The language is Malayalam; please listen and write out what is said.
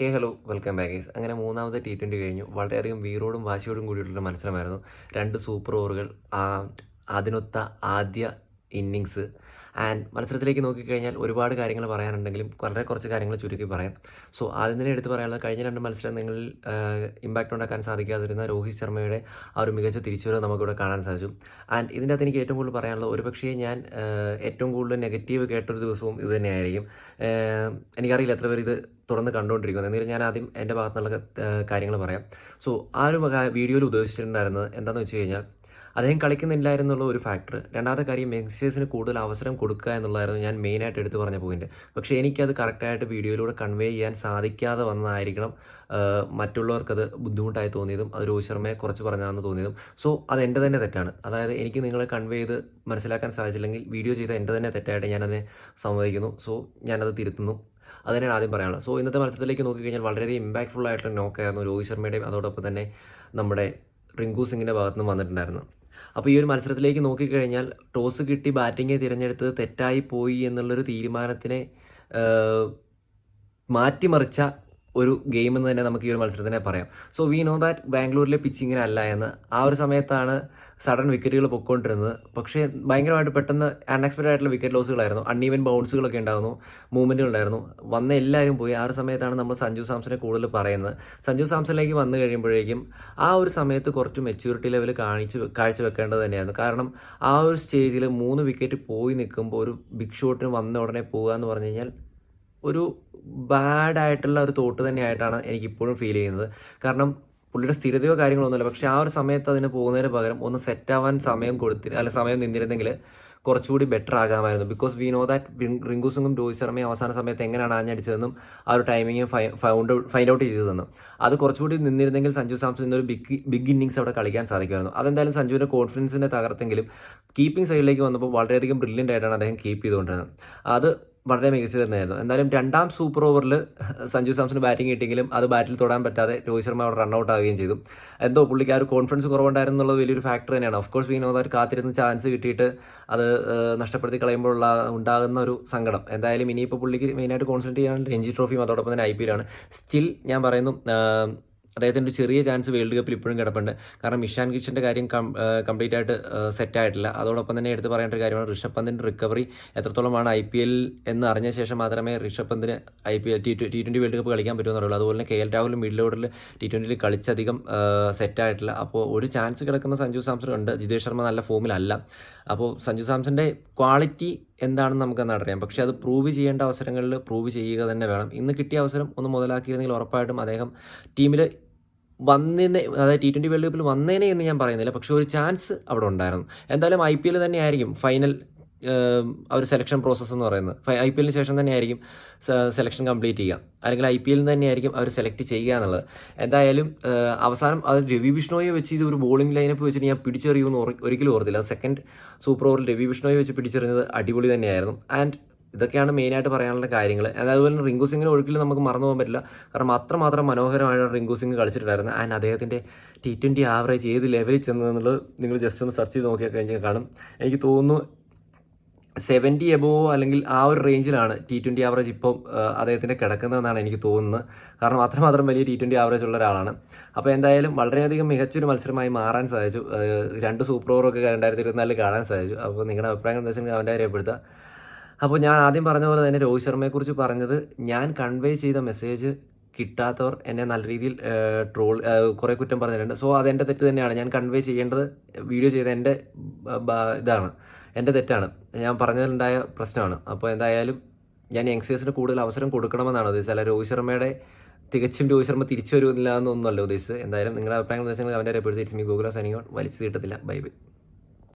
Hey hello welcome back guys അങ്ങനെ മൂന്നാമത്തെ ടി ട്വന്റി കഴിഞ്ഞു. വളരെയധികം വീറോടും വാശിയോടും കൂടിയിട്ടുള്ള മത്സരമായിരുന്നു. രണ്ട് സൂപ്പർ ഓവറുകൾ അതിനൊത്ത ആദ്യ ഇന്നിങ്സ് ആൻഡ് മത്സരത്തിലേക്ക് നോക്കിക്കഴിഞ്ഞാൽ ഒരുപാട് കാര്യങ്ങൾ പറയാനുണ്ടെങ്കിലും വളരെ കുറച്ച് കാര്യങ്ങൾ ചുരുക്കി പറയാം. സോ ആദ്യം തന്നെ എടുത്ത് പറയാനുള്ളത് കഴിഞ്ഞ രണ്ട് മത്സരങ്ങളിൽ ഇമ്പാക്റ്റ് ഉണ്ടാക്കാൻ സാധിക്കാതിരുന്ന രോഹിത് ശർമ്മയുടെ ആ ഒരു മികച്ച തിരിച്ചുവരവ് നമുക്കിവിടെ കാണാൻ സാധിച്ചു. ആൻഡ് ഇതിന്റെ അകത്ത് എനിക്ക് ഏറ്റവും കൂടുതൽ പറയാനുള്ളത് ഒരു പക്ഷേ ഞാൻ ഏറ്റവും കൂടുതൽ നെഗറ്റീവ് കേട്ടൊരു ദിവസവും ഇത് തന്നെയായിരിക്കും. എനിക്കറിയില്ല എത്ര പേര് ഇത് തുടർന്ന് കണ്ടുകൊണ്ടിരിക്കുന്നത് എന്നിട്ട് ഞാൻ ആദ്യം എന്റെ ഭാഗത്തുനിന്നുള്ള കാര്യങ്ങൾ പറയാം. സോ ആ ഒരു വീഡിയോയിൽ ഉദ്ദേശിച്ചിട്ടുണ്ടായിരുന്നത് എന്താണെന്ന് വെച്ച് കഴിഞ്ഞാൽ അദ്ദേഹം കളിക്കുന്നില്ലായിരുന്നുള്ള ഒരു ഫാക്ടർ രണ്ടാമത്തെ കാര്യം യങ്സ്റ്റേഴ്സിന് കൂടുതൽ അവസരം കൊടുക്കുക എന്നുള്ളതായിരുന്നു ഞാൻ മെയിനായിട്ട് എടുത്തു പറഞ്ഞ പോയിന്റ് പക്ഷേ എനിക്കത് കറക്റ്റായിട്ട് വീഡിയോയിലൂടെ കൺവേ ചെയ്യാൻ സാധിക്കാതെ വന്നതായിരിക്കണം മറ്റുള്ളവർക്കത് ബുദ്ധിമുട്ടായി തോന്നിയതും അത് രോഹിത് ശർമ്മയെ കുറച്ച് പറഞ്ഞതെന്ന് തോന്നിയതും. സോ അത് എന്റെ തന്നെ തെറ്റാണ്. അതായത് എനിക്ക് നിങ്ങളെ കൺവേ ചെയ്ത് മനസ്സിലാക്കാൻ സാധിച്ചില്ലെങ്കിൽ വീഡിയോ ചെയ്ത എന്റെ തന്നെ തെറ്റായിട്ട് ഞാനതിനെ സമ്മതിക്കുന്നു. സോ ഞാനത് തിരുത്തുന്നു. അത് തന്നെയാണ് ആദ്യം പറയാനുള്ളത്. സോ ഇന്നത്തെ മത്സരത്തിലേക്ക് നോക്കിക്കഴിഞ്ഞാൽ വളരെയധികം ഇമ്പാക്ട്ഫുൾ ആയിട്ടുള്ള നോക്കായിരുന്നു രോഹിത് ശർമ്മയുടെയും അതോടൊപ്പം തന്നെ നമ്മുടെ റിങ്കു സിംഗിന്റെ ഭാഗത്തുനിന്ന് വന്നിട്ടുണ്ടായിരുന്നു അപ്പോൾ ഈ ഒരു മത്സരത്തിലേക്ക് നോക്കിക്കഴിഞ്ഞാൽ ടോസ് കിട്ടി ബാറ്റിംഗ് തിരഞ്ഞെടുത്തത് തെറ്റായി പോയി എന്നുള്ളൊരു തീരുമാനത്തിനെ മാറ്റിമറിച്ച ഒരു ഗെയിം എന്ന് തന്നെ നമുക്ക് ഈ ഒരു മത്സരത്തിനെ പറയാം. സോ വി നോ ദാറ്റ് ബാംഗ്ലൂരിലെ പിച്ചിങ്ങിന് അല്ല എന്ന്. ആ ഒരു സമയത്താണ് സഡൻ വിക്കറ്റുകൾ പൊയ്ക്കൊണ്ടിരുന്നത്. പക്ഷേ ഭയങ്കരമായിട്ട് പെട്ടെന്ന് അൺഎക്സ്പെക്റ്റഡ് ആയിട്ടുള്ള വിക്കറ്റ് ലോസുകളായിരുന്നു അൺഈവൻ ബൗൺസുകളൊക്കെ ഉണ്ടായിരുന്നു. മൂവ്മെന്റുകൾ ഉണ്ടായിരുന്നു. വന്ന എല്ലാവരും പോയി. ആ ഒരു സമയത്താണ് നമ്മൾ സഞ്ജു സാംസനെ കൂടുതൽ പറയുന്നത്. സഞ്ജു സാംസനിലേക്ക് വന്നു കഴിയുമ്പോഴേക്കും ആ ഒരു സമയത്ത് കുറച്ച് മെച്യൂരിറ്റി ലെവൽ കാണിച്ച് കാഴ്ചവെക്കേണ്ടത് തന്നെയായിരുന്നു. കാരണം ആ ഒരു സ്റ്റേജിൽ മൂന്ന് വിക്കറ്റ് പോയി നിൽക്കുമ്പോൾ ഒരു ബിഗ് ഷോട്ടിന് വന്ന ഉടനെ പോകുക എന്ന് പറഞ്ഞു കഴിഞ്ഞാൽ ഒരു ബാഡായിട്ടുള്ള ഒരു തോട്ട് തന്നെയായിട്ടാണ് എനിക്ക് ഇപ്പോഴും ഫീൽ ചെയ്യുന്നത്. കാരണം പുള്ളിയുടെ സ്ഥിരതയോ കാര്യങ്ങളോ ഒന്നുമില്ല. പക്ഷെ ആ ഒരു സമയത്ത് അതിന് പോകുന്നതിന് പകരം ഒന്ന് സെറ്റ് ആവാൻ സമയം കൊടുത്തി അല്ല സമയം നിന്നിരുന്നെങ്കിൽ കുറച്ചുകൂടി better ആകാമായിരുന്നു. Because we know that Rinku സിംഗും രോഹിത് ശർമ്മയും അവസാന സമയത്ത് എങ്ങനെയാണ് ആഞ്ഞടിച്ചതെന്നും ആ ഒരു ടൈമിങ്ങും ഫൗണ്ട് ഫൈൻഡ് ഔട്ട് ചെയ്തതെന്നും. അത് കുറച്ചുകൂടി നിന്നിരുന്നെങ്കിൽ സഞ്ജു സാംസൺ ഇന്നൊരു ബിഗ് ബിഗ് ഇന്നിങ്സ് അവിടെ കളിക്കാൻ സാധിക്കുമായിരുന്നു. അതെന്തായാലും സഞ്ജുവിന്റെ കോൺഫിഡൻസിനെ തകർത്തെങ്കിലും കീപ്പിംഗ് സൈഡിലേക്ക് വന്നപ്പോൾ വളരെയധികം ബ്രില്യന്റ് ആയിട്ടാണ് അദ്ദേഹം കീപ്പ് ചെയ്തുകൊണ്ടിരുന്നത്. അത് വളരെ മികച്ചത് തന്നെയായിരുന്നു. എന്നാലും രണ്ടാം സൂപ്പർ ഓവറിൽ സഞ്ജു സാംസൺ ബാറ്റിംഗ് കിട്ടിയെങ്കിലും അത് ബാറ്റിൽ തൊടാൻ പറ്റാതെ രോഹിത് ശർമ്മ അവിടെ റൺഔട്ട് ആവുകയും ചെയ്തു. എന്തോ പുള്ളിക്ക് ആ ഒരു കോൺഫിഡൻസ് കുറവുണ്ടായിരുന്നു എന്നുള്ളത് വലിയൊരു ഫാക്ടർ തന്നെയാണ്. ഓഫ് കോഴ്സ് വിനോദ് അവർ കാത്തിരുന്ന് ചാൻസ് കിട്ടിയിട്ട് അത് നഷ്ടപ്പെടുത്തി കളയുമ്പോഴുള്ള ഉണ്ടാകുന്ന ഒരു സങ്കടം. എന്തായാലും ഇനിയിപ്പോൾ പുള്ളിക്ക് മെയിനായിട്ട് കോൺസെൻട്രേറ്റ് ചെയ്യാൻ രഞ്ജി ട്രോഫിയും അതോടൊപ്പം തന്നെ ഐ പി എല്ലാണ് സ്റ്റിൽ ഞാൻ പറയുന്നു അദ്ദേഹത്തിന്റെ ഒരു ചെറിയ ചാൻസ് വേൾഡ് കപ്പിൽ ഇപ്പോഴും കിടപ്പുണ്ട്. കാരണം ഇഷാൻ കിഷന്റെ കാര്യം കംപ്ലീറ്റ് ആയിട്ട് സെറ്റ് ആയിട്ടില്ല. അതോടൊപ്പം തന്നെ എടുത്ത് പറയേണ്ട ഒരു കാര്യമാണ് ഋഷഭ് പന്തിന്റെ റിക്കവറി എത്രത്തോളമാണ് ഐ പി എൽ എന്ന് അറിഞ്ഞ ശേഷം മാത്രമേ Rishabh പന്തിന് I P L T twenty world cup കളിക്കാൻ പറ്റുമെന്നുള്ളൂ അതുപോലെ തന്നെ കെ എൽ രാഹുലും മിഡിൽ ഓർഡറിൽ ടി ട്വന്റിയിൽ കളിച്ചധികം സെറ്റ് ആയിട്ടില്ല. അപ്പോൾ ഒരു ചാൻസ് കിടക്കുന്ന സഞ്ജു സാംസൺ ഉണ്ട്. ജിതേഷ് ശർമ്മ നല്ല ഫോമിലല്ല അപ്പോൾ സഞ്ജു സാംസന്റെ ക്വാളിറ്റി എന്താണെന്ന് നമുക്കെന്ന് അറിയാം. പക്ഷേ അത് പ്രൂവ് ചെയ്യേണ്ട അവസരങ്ങളിൽ പ്രൂവ് ചെയ്യുക തന്നെ വേണം. ഇന്ന് കിട്ടിയ അവസരം ഒന്ന് മുതലാക്കിയിരുന്നെങ്കിൽ ഉറപ്പായിട്ടും അദ്ദേഹം ടീമിൽ വന്നേനെ അതായത് ടി ട്വന്റി വേൾഡ് കപ്പിൽ വന്നേനെ എന്ന് ഞാൻ പറയുന്നില്ല. പക്ഷേ ഒരു ചാൻസ് അവിടെ ഉണ്ടായിരുന്നു. എന്തായാലും ഐ പി എൽ തന്നെയായിരിക്കും ഫൈനൽ ആ ഒരു സെലക്ഷൻ പ്രോസസ്സ് എന്ന് പറയുന്നത്. ഐ പി എല്ലിന് ശേഷം തന്നെയായിരിക്കും സെലക്ഷൻ കംപ്ലീറ്റ് ചെയ്യുക. അല്ലെങ്കിൽ ഐ പി എല്ലിൽ തന്നെയായിരിക്കും അവർ സെലക്ട് ചെയ്യുക എന്നുള്ളത്. എന്തായാലും അവസാനം അത് രവി ബിഷ്ണോയെ വെച്ച് ഇത് ഒരു ബോളിംഗ് ലൈനപ്പ് വെച്ചിട്ട് ഞാൻ പിടിച്ചെറിയുമെന്ന് ഒരി- ഒരിക്കലും ഓർത്തില്ല. സെക്കൻഡ് സൂപ്പർ ഓവറിൽ രവി ബിഷ്ണോയെ വെച്ച് പിടിച്ചെറിഞ്ഞത് അടിപൊളി തന്നെയായിരുന്നു. ആൻഡ് ഇതൊക്കെയാണ് മെയിനായിട്ട് പറയാനുള്ള കാര്യങ്ങൾ അതുപോലെ തന്നെ റിങ്കു സിംഗിന് ഒഴുക്കിൽ നമുക്ക് മറന്നു പോകാൻ പറ്റില്ല. കാരണം അത്രമാത്രം മനോഹരമായ റിങ്കു സിംഗ് കളിച്ചിട്ടുണ്ടായിരുന്നു. ആൻഡ് അദ്ദേഹത്തിന്റെ ടി ട്വന്റി ആവറേജ് ഏത് ലെവലിൽ ചെന്നതെന്നുള്ളത് നിങ്ങൾ ജസ്റ്റ് ഒന്ന് സെർച്ച് ചെയ്ത് നോക്കിയാൽ കഴിഞ്ഞാൽ കാണും. എനിക്ക് തോന്നുന്നു സെവന്റി എബോവോ അല്ലെങ്കിൽ ആ ഒരു റേഞ്ചിലാണ് ടി ട്വന്റി ആവറേജ് ഇപ്പം അദ്ദേഹത്തിന്റെ കിടക്കുന്നതെന്നാണ് എനിക്ക് തോന്നുന്നത്. കാരണം അത്രമാത്രം വലിയ ടി ട്വന്റി ആവറേജ് ഉള്ള ഒരാളാണ്. അപ്പോൾ എന്തായാലും വളരെയധികം മികച്ചൊരു മത്സരമായി മാറാൻ സാധിച്ചു. രണ്ട് സൂപ്പർ ഓവറൊക്കെ രണ്ടായിരത്തി ഇരുപത്തിനാലിൽ കാണാൻ സാധിച്ചു. അപ്പോൾ നിങ്ങളുടെ അഭിപ്രായം എന്താ വെച്ചാൽ അവന്റെ രേഖപ്പെടുത്തുക അപ്പോൾ ഞാൻ ആദ്യം പറഞ്ഞ പോലെ തന്നെ രോഹിത് ശർമ്മയെക്കുറിച്ച് പറഞ്ഞത് ഞാൻ കൺവേ ചെയ്ത മെസ്സേജ് കിട്ടാത്തവർ എന്നെ നല്ല രീതിയിൽ ട്രോൾ കുറേ കുറ്റം പറഞ്ഞിട്ടുണ്ട്. സോ അതെന്റെ തെറ്റ് തന്നെയാണ്. ഞാൻ കൺവേ ചെയ്യേണ്ടത് വീഡിയോ ചെയ്ത എന്റെ ഇതാണ്. എന്റെ തെറ്റാണ്. ഞാൻ പറഞ്ഞതിലുണ്ടായ പ്രശ്നമാണ്. അപ്പോൾ എന്തായാലും ഞാൻ യങ്സ്റ്റേഴ്സിന് കൂടുതൽ അവസരം കൊടുക്കണമെന്നാണ് ഉദ്ദേശിച്ചത്. അല്ല രോഹിത് ശർമ്മയുടെ തികച്ചും രോഹിത് ശർമ്മ തിരിച്ചു വരുന്നില്ല എന്നൊന്നുമല്ല ഉദ്ദേശിച്ചത്. എന്തായാലും നിങ്ങളുടെ അഭിപ്രായങ്ങൾ ഉദ്ദേശങ്ങൾ അവന്റെ റെപ്രസെന്റ്സ് മീ ഗൂഗിൾ സൈനിങ് വലിച്ചു കിട്ടത്തില്ല ബൈ ബൈ